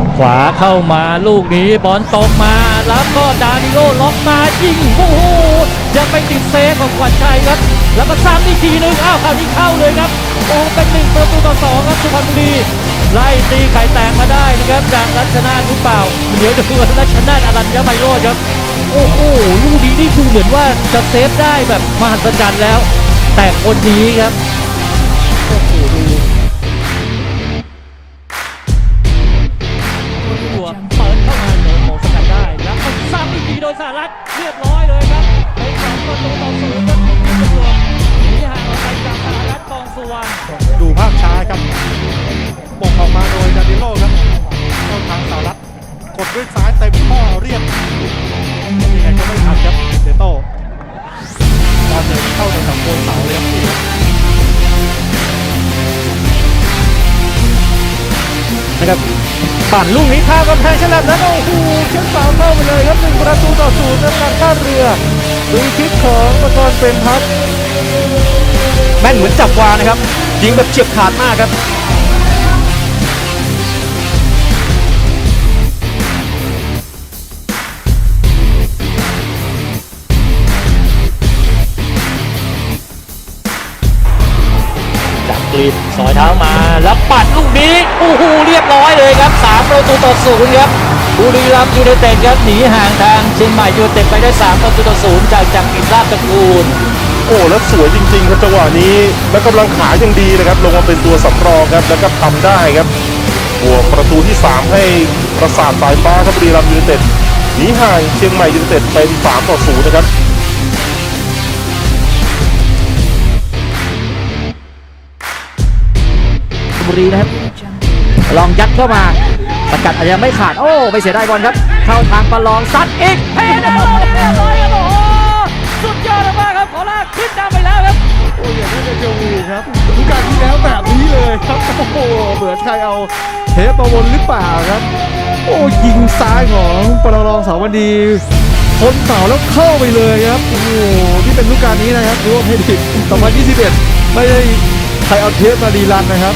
ดขวาเข้ามาลูกนี้บอลตกมา แล้วก็ดานิโลล็อกมายิงโอ้โหยังไปติดเซฟของขวัญชัยครับ แล้วก็ซ้ำอีกทีหนึงอ้าวคราวนี้เข้าเลยครับโอ้เป็นหนึ่งประตูต่อสองครับสุพรรณบุรีไล่ตีไข่แตกมาได้นะครับจากรัชนาทหรือเปล่าเดี๋ยวดูรัชนาทอรัญญไมโรจน์ครับโอ้โหลูกนี้นี่ดูเหมือนว่าจะเซฟได้แบบมหัศจรรย์แล้ว แต่คนนี้ครับ สหรัฐเรียบร้อยเลยครับเป็นสองประตูต่อศูนย์ครับทีมตำรวจหนีห่างออกไปจากสหรัฐกองสุวรรณดูภาพช้าครับบงออกมาโดยดานิโลครับเข้าทางสารัตกดด้วยซ้ายเต็มข้อเรียบยังไงก็ไม่ทันครับเดโต้บอลเนี่ยเข้าในสังโคนเสาเลยครับนี่ครับนะครับ ปั่นลูกนี้ข้ามกำแพงฉลับแล้วโอ้โหเชือกสาเข้าไปเลยครับหนึ่งประตูต่อศูนย์ครับการท่าเรือดูคลิปของประกรณ์เป็นพักแม่นเหมือนจับวานะครับยิงแบบเฉียบขาดมากครับ จากกรีดสอยเท้ามาแล้วปัดลูกนี้โอ้โหเรียบร้อยเลยครับสามประตูต่อศูนย์ครับบุรีรัมย์ยูไนเต็ดครับหนีห่างทางเชียงใหม่ยูไนเต็ดไปได้สามประตูต่อศูนย์จากจากกิจราชตระกูลโอ้แล้วสวยจริงๆครับจังหวะนี้ แล้วกำลังขายังดีนะครับ ลงมาเป็นตัวสำรองครับแล้วก็ทำได้ครับบวกประตูที่ 3 ให้ประสาทสายฟ้าครับบุรีรัมย์ยูไนเต็ดหนีห่างเชียงใหม่ยูไนเต็ดเป็น3ต่อ0นะครับ บุรีนะครับ ลองยัดเข้ามาสกัดอาจจะไม่ขาด โอ้ ไม่เสียดายบอลครับ เข้าทางประลองซัดอีกเฮ้ยโอ้โหเรียบร้อยครับโอ้โหสุดยอดมากครับขอลากขึ้นนำไปแล้วครับโอ้ยอย่างนี้จะจูครับทุกการที่แล้วแบบนี้เลยครับโอ้โหเหมือนใครเอาเทปมาวนหรือเปล่าครับ โอ้ยิงซ้ายของปรลองสาวดีพ้นเสาแล้วเข้าไปเลยครับโอ้โหที่เป็นลูกการนี้นะครับดูว่าไม่ผิด2021 ไม่ได้ ใครเอาเทปมารีรันนะครับ